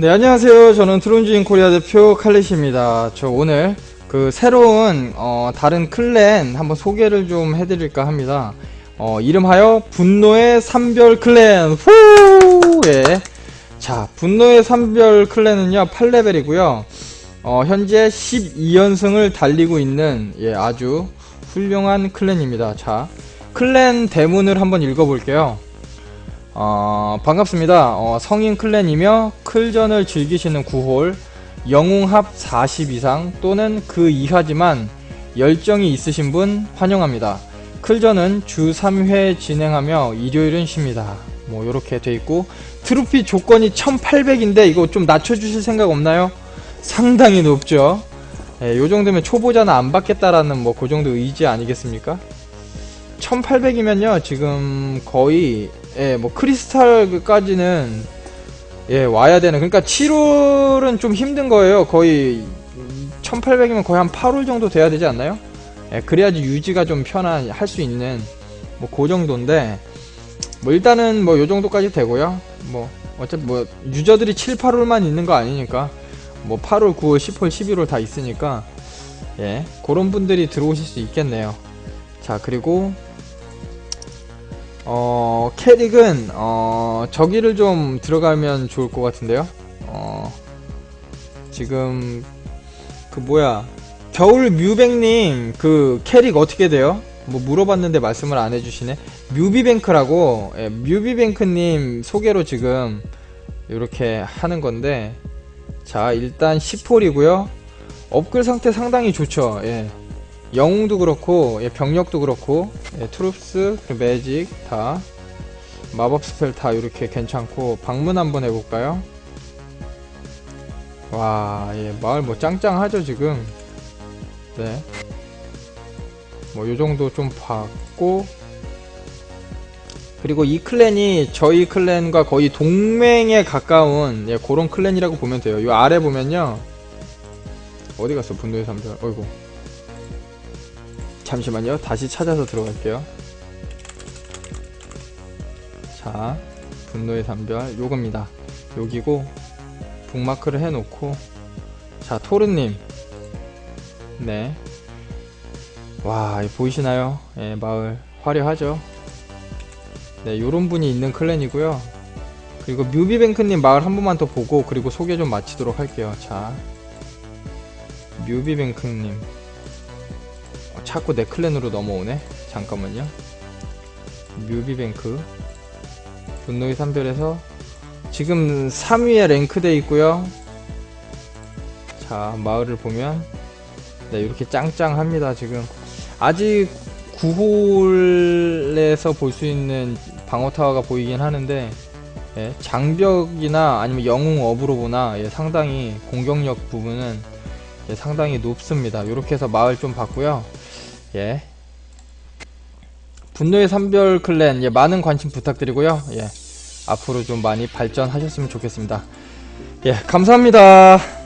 네, 안녕하세요. 저는 트론주인 코리아 대표 칼렛입니다. 저 오늘 그 새로운 어, 다른 클랜 한번 소개를 좀 해드릴까 합니다. 어, 이름하여 분노의 삼별 클랜. 후! 예. 자, 분노의 삼별 클랜은요, 8레벨이고요. 어, 현재 12연승을 달리고 있는 예, 아주 훌륭한 클랜입니다. 자, 클랜 대문을 한번 읽어볼게요. 어, 반갑습니다. 어, 성인 클랜이며 클전을 즐기시는 9홀, 영웅합 40 이상 또는 그 이하지만 열정이 있으신 분 환영합니다. 클전은 주 3회 진행하며 일요일은 쉽니다. 뭐 요렇게 돼 있고 트로피 조건이 1800인데 이거 좀 낮춰주실 생각 없나요? 상당히 높죠. 예, 요 정도면 초보자는 안 받겠다라는 뭐 그 정도 의지 아니겠습니까? 1800이면요 지금 거의 예, 뭐 크리스탈까지는 예 와야 되는 그러니까 7홀은 좀 힘든 거예요. 거의 1800이면 거의 한 8홀 정도 돼야 되지 않나요? 예, 그래야지 유지가 좀 편한 할 수 있는 뭐 그 정도인데 뭐 일단은 뭐 요 정도까지 되고요. 뭐 어차피 뭐 유저들이 7, 8홀만 있는 거 아니니까 뭐 8홀, 9홀, 10홀, 11홀 다 있으니까 예 그런 분들이 들어오실 수 있겠네요. 자 그리고 어 캐릭은 어 저기를 좀 들어가면 좋을 것 같은데요? 어 지금 그 뭐야. 겨울 뮤뱅님 그 캐릭 어떻게 돼요? 뭐 물어봤는데 말씀을 안 해주시네. 뮤비뱅크라고 예, 뮤비뱅크님 소개로 지금 이렇게 하는 건데 자 일단 10홀이고요. 업글 상태 상당히 좋죠. 예. 영웅도 그렇고 예, 병력도 그렇고 예, 트룹스 그 매직 다 마법 스펠 다 이렇게 괜찮고 방문 한번 해볼까요? 와, 예, 마을 뭐 짱짱하죠 지금. 네. 뭐 요 정도 좀 봤고 그리고 이 클랜이 저희 클랜과 거의 동맹에 가까운 예, 그런 클랜이라고 보면 돼요. 요 아래 보면요. 어디 갔어? 분노의 삼별. 어이구. 잠시만요. 다시 찾아서 들어갈게요. 자, 분노의 삼별 요겁니다. 여기고 북마크를 해놓고 자 토르님 네. 와이 보이시나요? 예, 마을 화려하죠. 네, 요런 분이 있는 클랜이고요. 그리고 뮤비뱅크님 마을 한 번만 더 보고 그리고 소개 좀 마치도록 할게요. 자, 뮤비뱅크님. 어, 자꾸 내 클랜으로 넘어오네. 잠깐만요. 뮤비뱅크. 분노의 산별에서 지금 3위에 랭크돼 있고요. 자, 마을을 보면 네, 이렇게 짱짱합니다, 지금. 아직 9홀에서 볼 수 있는 방어 타워가 보이긴 하는데 예, 장벽이나 아니면 영웅 업으로 보나 예, 상당히 공격력 부분은 예, 상당히 높습니다. 이렇게 해서 마을 좀 봤고요. 예. 분노의 삼별 클랜 예, 많은 관심 부탁드리고요. 예. 앞으로 좀 많이 발전하셨으면 좋겠습니다. 예, 감사합니다.